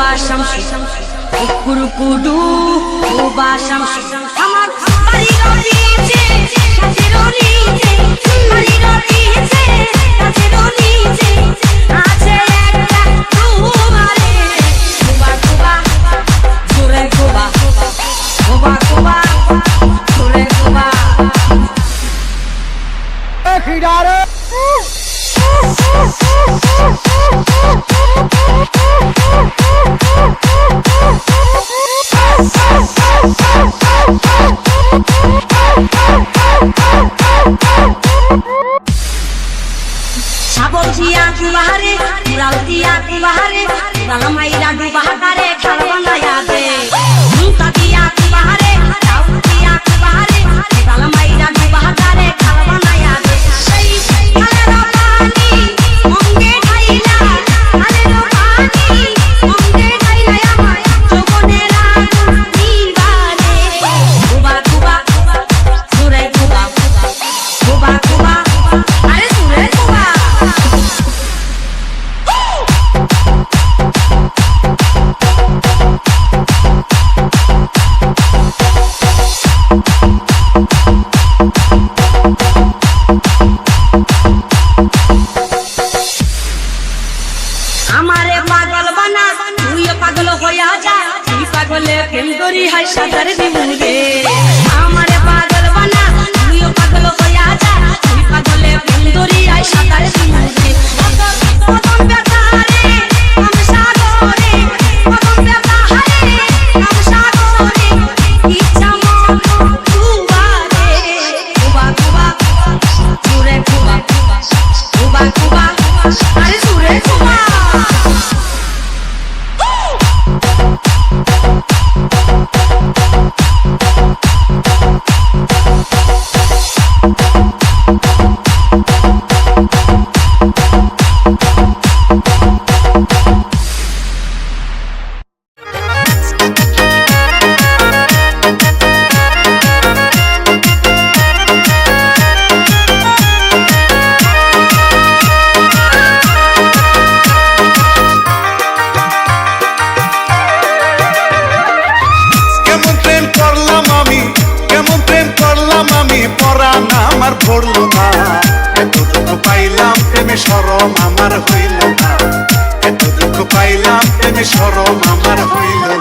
ওবা শামসু কুকুর কুডু ওবা শামসু আমার বাড়ি রনিছে কাছে রনিছে বাড়ি রনিছে কাছে রনিছে আছে একটা তোমারে কুবা কুবা জোরে কুবা কুবা কুবা জোরে কুবা খিড়ারে Oh, oh, oh, oh, oh, oh. কুবাহারে কুড়াল দিয়া কুবাহারে কুড়াল মাইরা ডুবাহারে হাই সাঁতার দিবুরে আমারে পড়ল না এতটুকু পাইলাম প্রেমে সরম আমার হইল না। এতটুকু পাইলাম প্রেমে সরম আমার হইল না।